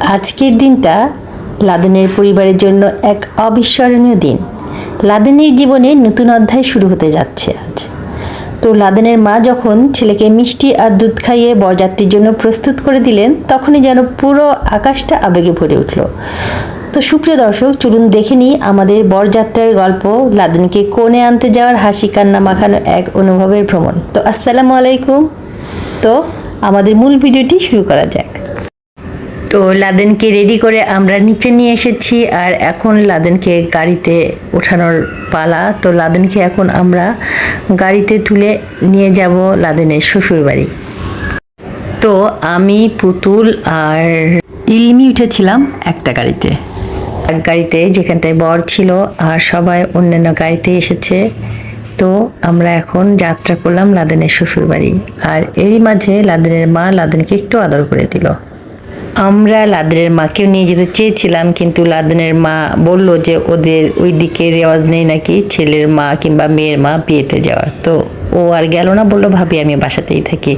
আজকের দিনটা লাদেনের পরিবারের জন্য এক অবিস্মরণীয় দিন। লাদেনের জীবনে নতুন অধ্যায় শুরু হতে যাচ্ছে আজ। তো লাদেনের মা যখন ছেলেকে মিষ্টি আর দুধ খাইয়ে বরযাত্রীর জন্য প্রস্তুত করে দিলেন, তখনই যেন পুরো আকাশটা আবেগে ভরে উঠল। তো সুপ্রিয় দর্শক, চলুন দেখে নিই আমাদের বরযাত্রার গল্প লাদেনকে কোণে আনতে যাওয়ার হাসি কান্না মাখানো এক অনুভবের ভ্রমণ। তো আসসালামু আলাইকুম। তো আমাদের মূল ভিডিওটি শুরু করা যাক। তো লাদেনকে রেডি করে আমরা নিচে নিয়ে এসেছি আর এখন লাদেনকে গাড়িতে ওঠানোর পালা। তো লাদেনকে এখন আমরা গাড়িতে তুলে নিয়ে যাব লাদেনের শ্বশুর বাড়ি তো আমি, পুতুল আর ইলমি উঠেছিলাম একটা গাড়িতে। এক গাড়িতে যেখানটায় বর ছিল আর সবাই অন্যান্য গাড়িতে এসেছে। তো আমরা এখন যাত্রা করলাম লাদেনের শ্বশুর বাড়ি আর এরই মাঝে লাদেনের মা লাদেনকে একটু আদর করে দিল। আমরা লাদেনের মাকেও নিয়ে যেতে চেয়েছিলাম, কিন্তু লাদেনের মা বলল যে ওদের ওই দিকে রেওয়াজ নেই নাকি ছেলের মা কিংবা মেয়ের মা বিয়েতে যাওয়ার। তো ও আর গেল না বলল, ভাবি, আমি বাসাতেই থাকি।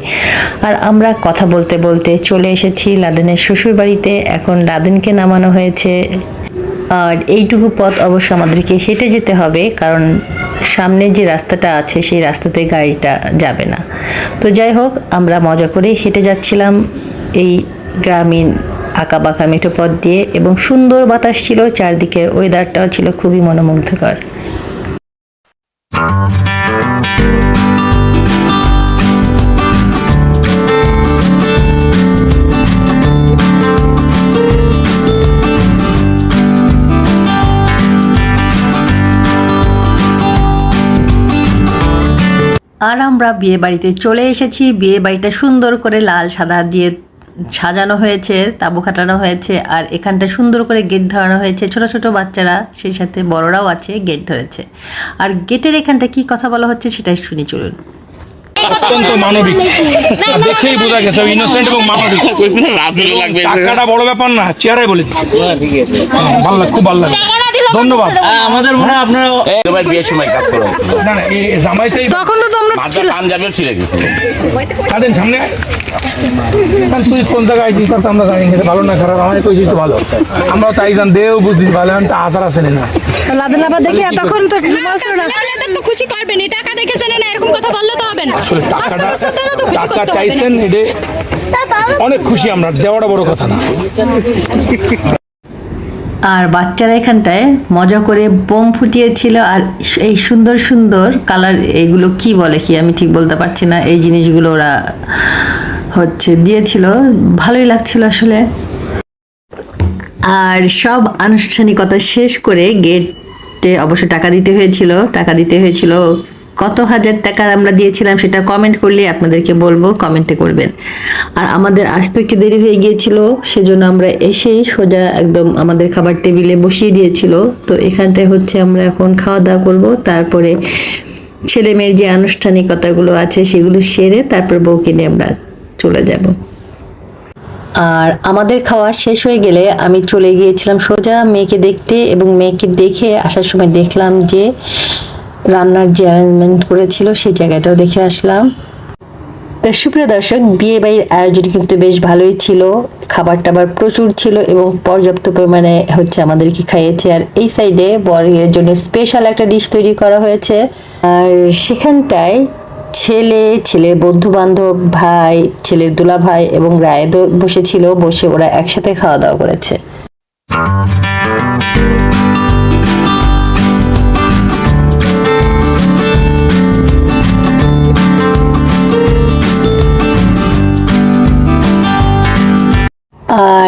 আর আমরা কথা বলতে বলতে চলে এসেছি লাদেনের শ্বশুর বাড়িতে এখন লাদেনকে নামানো হয়েছে। আর এইটুকু পথ অবশ্য আমাদেরকে হেঁটে যেতে হবে, কারণ সামনে যে রাস্তাটা আছে, সেই রাস্তাতে গাড়িটা যাবে না। তো যাই হোক, আমরা মজা করে হেঁটে যাচ্ছিলাম এই গ্রামীণ আঁকা বাঁকা মেঠো পথ দিয়ে এবং সুন্দর বাতাস ছিল চারদিকে ওয়েদারটাও ছিল খুবই মনোমুগ্ধকর। আর আমরা বিয়ে বাড়িতে চলে এসেছি। বিয়ে বাড়িটা সুন্দর করে লাল সাদা দিয়ে সাজানো হয়েছে তাবু খাটানো হয়েছে আর এখানটা সুন্দর করে গেট ধরানো হয়েছে। ছোট ছোট বাচ্চারা সেই সাথে বড়রাও আছে গেট ধরেছে। আর গেটের এখানটা কি কথা বলা হচ্ছে সেটাই শুনি চলুন। অত্যন্ত মানবিক। দেখেই বোঝা গেছে ইনোসেন্ট এবং মানবিক। টাকাটা বড় ব্যাপার না চেয়ারে বলে ভালো লাগে খুব ভালো লাগে ধন্যবাদ। আমাদের মনে হয় আপনারা এবার বিয়ের সময় কাজ করা না না এই জামাইতেই মাঝে পাঞ্জাবেও ছিঁড়ে গেছিল কাটেন সামনে। তুই কোন জায়গায় আইছিস? তার তো আমরা জানি না, ভালো না খারাপ? আমাদের কইছিস তো ভালো। আমরাও তাই জান দেও বুঝদিস ভালো এখন তো আচার আছে না। দেখি তো তো খুশি করবেন এই টাকা দেখেছেন না এরকম কথা বললে তো হবে না। আসলে টাকাটা তো টাকা চাইছেন এটা অনেক খুশি আমরা দেওয়াটা বড় কথা না। আর বাচ্চারা এখানটায় মজা করে বোম ফুটিয়েছিল আর এই সুন্দর সুন্দর কালার এগুলো কি বলে কি আমি ঠিক বলতে পারছি না, এই জিনিসগুলো ওরা হচ্ছে দিয়েছিল। ভালোই লাগছিল আসলে। আর সব আনুষ্ঠানিকতা শেষ করে গেটে অবশ্য টাকা দিতে হয়েছিল, টাকা দিতে হয়েছিল কত হাজার টাকা আমরা দিয়েছিলাম সেটা কমেন্ট করলে আপনাদেরকে বলব কমেন্টে করবেন। আর আমাদের আসতে একটু দেরি হয়ে গিয়েছিল, সেজন্য আমরা এসেই সোজা একদম আমাদের খাবার টেবিলে বসিয়ে দিয়েছিল। তো এখানটায় হচ্ছে আমরা এখন খাওয়া দাওয়া করব, তারপরে ছেলে মেয়ের যে আনুষ্ঠানিকতাগুলো আছে সেগুলো সেরে তারপর বউকে নিয়ে আমরা চলে যাব। আর আমাদের খাওয়া শেষ হয়ে গেলে আমি চলে গিয়েছিলাম সোজা মেয়েকে দেখতে এবং মেয়েকে দেখে আসার সময় দেখলাম যে রান্নার যে অ্যারেঞ্জমেন্ট করেছিল সেই জায়গাটাও দেখে আসলাম। তো সুপ্রিয় দর্শক, বিয়ে বাড়ির আয়োজন কিন্তু বেশ ভালোই ছিল। খাবার টাবার প্রচুর ছিল এবং পর্যাপ্ত পরিমাণে হচ্ছে আমাদেরকে খাইয়েছে। আর এই সাইডে বরের জন্য স্পেশাল একটা ডিশ তৈরি করা হয়েছে। আর সেখানটায় ছেলে, ছেলের বন্ধু বান্ধব ভাই, ছেলের দুলা ভাই এবং রায়েদ বসেছিল। বসে ওরা একসাথে খাওয়া দাওয়া করেছে।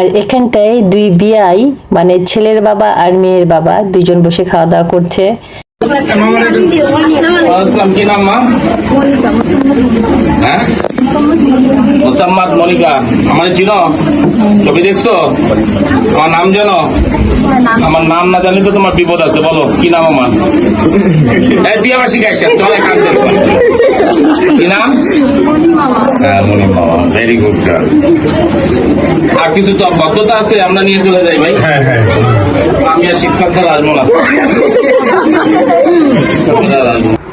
আর এখানটায় দুই বিয়াই মানে ছেলের বাবা আর মেয়ের বাবা, দুইজন বসে খাওয়া দাওয়া করছে। কি নাম মা? হ্যাঁ? মোসাম্মদ মনিকা আমার চিনো ছবি দেখছ? আমার নাম জানো? আমার নাম না জানলে তো তোমার বিপদ আছে বলো কি নাম আমার? বিয়ে বার্ষিক শিখাইছে চলে কাজ কি নাম? ভেরি গুড গার্ল আর কিছু তো ভদ্রতা আছে আমরা নিয়ে চলে যাই ভাই। হ্যাঁ হ্যাঁ। আমি আর শিক্ষক ছাড়া আসব না।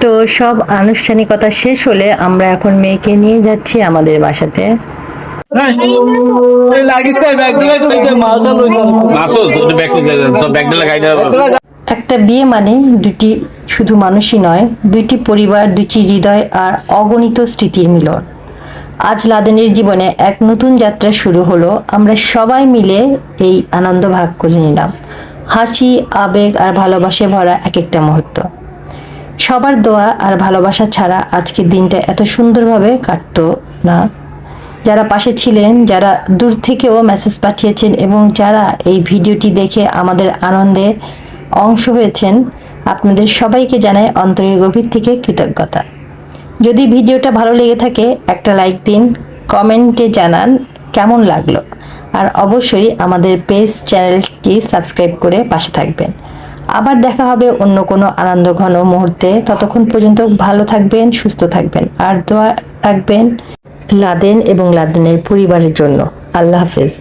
তো সব আনুষ্ঠানিকতা শেষ হলে আমরা এখন মেয়েকে নিয়ে যাচ্ছি আমাদের বাসাতে। একটা বিয়ে মানে দুটি শুধু মানুষই নয় দুইটি পরিবার দুটি হৃদয় আর অগণিত স্মৃতির মিলন। আজ লাদেনের জীবনে এক নতুন যাত্রা শুরু হলো আমরা সবাই মিলে এই আনন্দ ভাগ করে নিলাম। হাসি, আবেগ আর ভালোবাসে ভরা এক একটা মুহূর্ত। সবার দোয়া আর ভালোবাসা ছাড়া আজকের দিনটা এত সুন্দরভাবে কাটতো না। যারা পাশে ছিলেন, যারা দূর থেকেও মেসেজ পাঠিয়েছেন এবং যারা এই ভিডিওটি দেখে আমাদের আনন্দে অংশ হয়েছেন, আপনাদের সবাইকে জানাই অন্তরের গভীর থেকে কৃতজ্ঞতা। যদি ভিডিওটা ভালো লেগে থাকে, একটা লাইক দিন কমেন্টে জানান কেমন লাগল। আর অবশ্যই আমাদের পেজ চ্যানেলটি সাবস্ক্রাইব করে পাশে থাকবেন। আবার দেখা হবে অন্য কোনো আনন্দ ঘন মুহূর্তে। ততক্ষণ পর্যন্ত ভালো থাকবেন, সুস্থ থাকবেন। আর দোয়া রাখবেন লাদেন এবং লাদেনের পরিবারের জন্য। আল্লাহ হাফেজ।